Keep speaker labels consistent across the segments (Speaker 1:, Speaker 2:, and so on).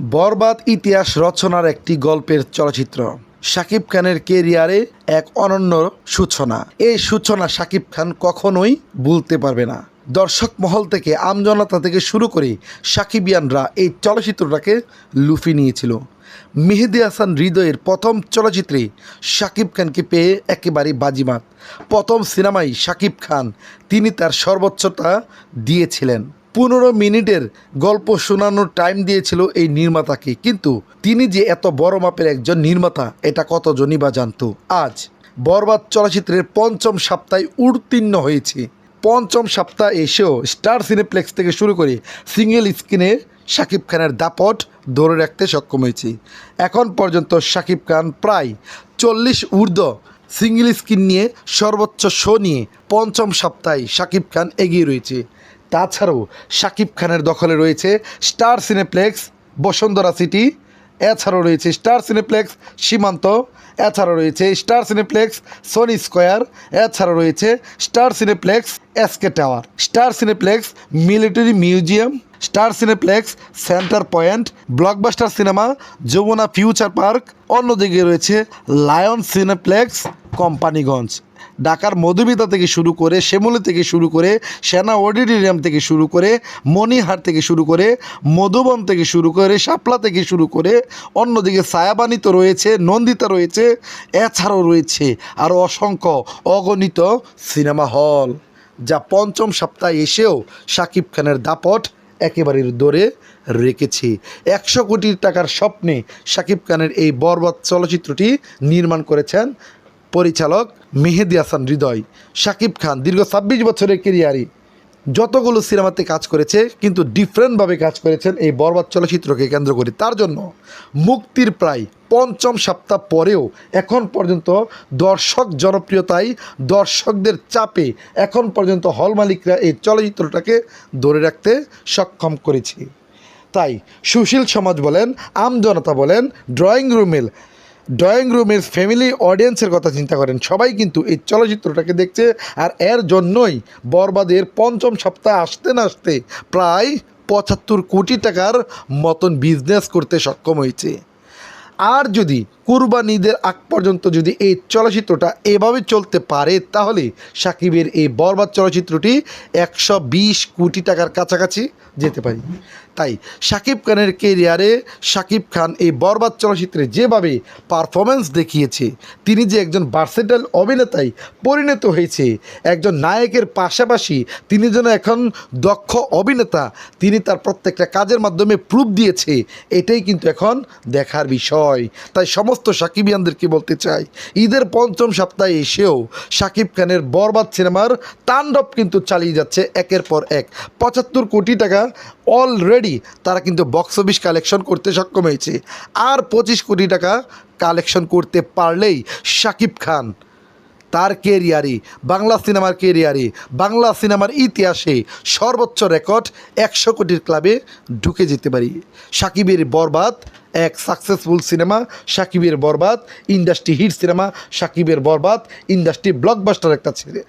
Speaker 1: বরবাদ ইতিহাস রচনার একটি গল্পের চলচ্চিত্র। শাকিব খানের কেরিয়ারে এক অনন্য সূচনা। এই সূচনা শাকিব খান কখনোই ভুলতে পারবে না। দর্শক মহল থেকে, আমজনতা থেকে শুরু করে সাকিবিয়ানরা এই চলচ্চিত্রটাকে লুফি নিয়েছিল। মেহেদি হাসান হৃদয়ের প্রথম চলচ্চিত্রে শাকিব খানকে পেয়ে একেবারে বাজিমাত। প্রথম সিনেমায় শাকিব খান, তিনি তার সর্বোচ্চতা দিয়েছিলেন। পনেরো মিনিটের গল্প শোনানোর টাইম দিয়েছিল এই নির্মাতাকে। কিন্তু তিনি যে এত বড় মাপের একজন নির্মাতা, এটা কতজনই বা জানতো? আজ বরবাদ চলচ্চিত্রের পঞ্চম সপ্তাহে উত্তীর্ণ হয়েছে। পঞ্চম সপ্তাহ এসেও স্টার সিনেপ্লেক্স থেকে শুরু করে সিঙ্গেল স্ক্রিনে শাকিব খানের দাপট ধরে রাখতে সক্ষম হয়েছে। এখন পর্যন্ত শাকিব খান প্রায় চল্লিশ ঊর্ধ্ব সিঙ্গেল স্ক্রিন নিয়ে সর্বোচ্চ শো নিয়ে পঞ্চম সপ্তাহে শাকিব খান এগিয়ে রয়েছে। তাছাড়াও শাকিব খানের দখলে রয়েছে স্টার সিনেপ্লেক্স, বসুন্ধরা সিটি, এছাড়াও রয়েছে স্টার সিনেপ্লেক্স, সীমান্ত, এছাড়াও রয়েছে স্টার সিনেপ্লেক্স, সোনি স্কোয়ার, এছাড়াও রয়েছে Star Cineplex SK Tower. Star Cineplex, military museum Star Cineplex, center point, blockbuster cinema, Jamuna future park, অন্যদিকে রয়েছে লায়ন সিনেপ্লেক্স, কোম্পানিগঞ্জ। ঢাকার মধুমিতা থেকে শুরু করে শ্যামলী থেকে শুরু করে সেনা অডিটোরিয়াম থেকে শুরু করে মণিহাট থেকে শুরু করে মধুবন থেকে শুরু করে শাপলা থেকে শুরু করে অন্যদিকে ছায়াবাণী তো রয়েছে, নন্দিতা রয়েছে, এছাড়াও রয়েছে আরও অসংখ্য অগণিত সিনেমা হল, যা পঞ্চম সপ্তাহে এসেও শাকিব খানের দাপট একেবারে দৌড়ে রেখেছি। একশো কোটি টাকার স্বপ্নে শাকিব খানের এই বরবাদ চলচ্চিত্রটি নির্মাণ করেছেন পরিচালক মেহেদি হাসান হৃদয়। শাকিব খান দীর্ঘ ছাব্বিশ বছরের কেরিয়ারে যতগুলো সিনেমাতে কাজ করেছে, কিন্তু ডিফারেন্টভাবে কাজ করেছেন এই বরবাদ চলচ্চিত্রকে কেন্দ্র করে। তার জন্য মুক্তির প্রায় পঞ্চম সপ্তাহ পরেও এখন পর্যন্ত দর্শক জনপ্রিয়তায় দর্শকদের চাপে এখন পর্যন্ত হল মালিকরা এই চলচ্চিত্রটাকে ধরে রাখতে সক্ষম করেছে। তাই সুশীল সমাজ বলেন, আমজনতা বলেন ড্রয়িং রুমের ড্রয়িং রুমের ফ্যামিলি অডিয়েন্সের কথা চিন্তা করেন। সবাই কিন্তু এই চলচ্চিত্রটাকে দেখছে আর এর জন্যই বরবাদের পঞ্চম সপ্তাহ আসতে না আসতে প্রায় পঁচাত্তর কোটি টাকার মতন বিজনেস করতে সক্ষম হয়েছে। আর যদি কুরবানিদের আগ পর্যন্ত যদি এই চলচ্চিত্রটা এভাবে চলতে পারে, তাহলে সাকিবের এই বরবাদ চলচ্চিত্রটি একশো বিশ কোটি টাকার কাছাকাছি যেতে পারি। তাই সাকিব খানের কেরিয়ারে সাকিব খান এই বরবাদ চলচ্চিত্রে যেভাবে পারফরমেন্স দেখিয়েছে, তিনি যে একজন ভার্সেটাইল অভিনেতায় পরিণত হয়েছে, একজন নায়কের পাশাপাশি তিনি যেন এখন দক্ষ অভিনেতা, তিনি তার প্রত্যেকটা কাজের মাধ্যমে প্রুফ দিয়েছে, এটাই কিন্তু এখন দেখার বিষয়। তাই সমস্ত সাকিবিয়ানদেরকে বলতে চাই, ঈদের পঞ্চম সপ্তাহে এসেও সাকিব খানের বরবাদ সিনেমার তাণ্ডব কিন্তু চালিয়ে যাচ্ছে একের পর এক। পঁচাত্তর কোটি টাকা অলরেডি তারা কিন্তু বক্স অফিস কালেকশন করতে সক্ষম হয়েছে। আর পঁচিশ কোটি টাকা কালেকশন করতে পারলেই সাকিব খান তার কেরিয়ারে বাংলা সিনেমার কেরিয়ারে বাংলা সিনেমার ইতিহাসে সর্বোচ্চ রেকর্ড একশো কোটির ক্লাবে ঢুকে যেতে পারি। সাকিবের বরবাদ এক সাকসেসফুল সিনেমা সাকিবের বরবাদ ইন্ডাস্ট্রি হিট সিনেমা সাকিবের বরবাদ ইন্ডাস্ট্রি ব্লকবাস্টার একটা ছেলে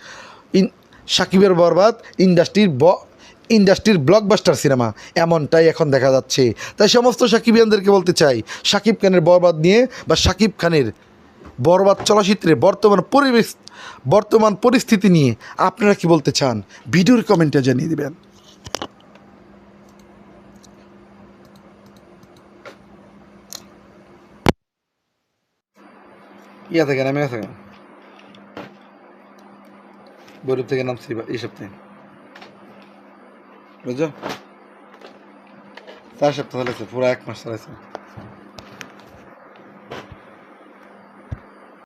Speaker 1: ইন, সাকিবের বরবাদ ইন্ডাস্ট্রির ব ইন্ডাস্ট্রির ব্লকবাস্টার সিনেমা এমনটাই এখন দেখা যাচ্ছে। তাই সমস্ত সাকিবিয়ানদেরকে বলতে চাই, সাকিব খানের বরবাদ নিয়ে বা সাকিব খানের বরবাদ চলচ্চিত্রে বর্তমান পরিবেশ, বর্তমান পরিস্থিতি নিয়ে আপনারা কি বলতে চান? ভিডিওর কমেন্টে জানিয়ে দেবেন। ইয়া থেকে নামে গেছে গরিব থেকে নামছি এই সপ্তাহে। বুঝছ? চার সপ্তাহ চালাইছে পুরো এক মাস চালাইছে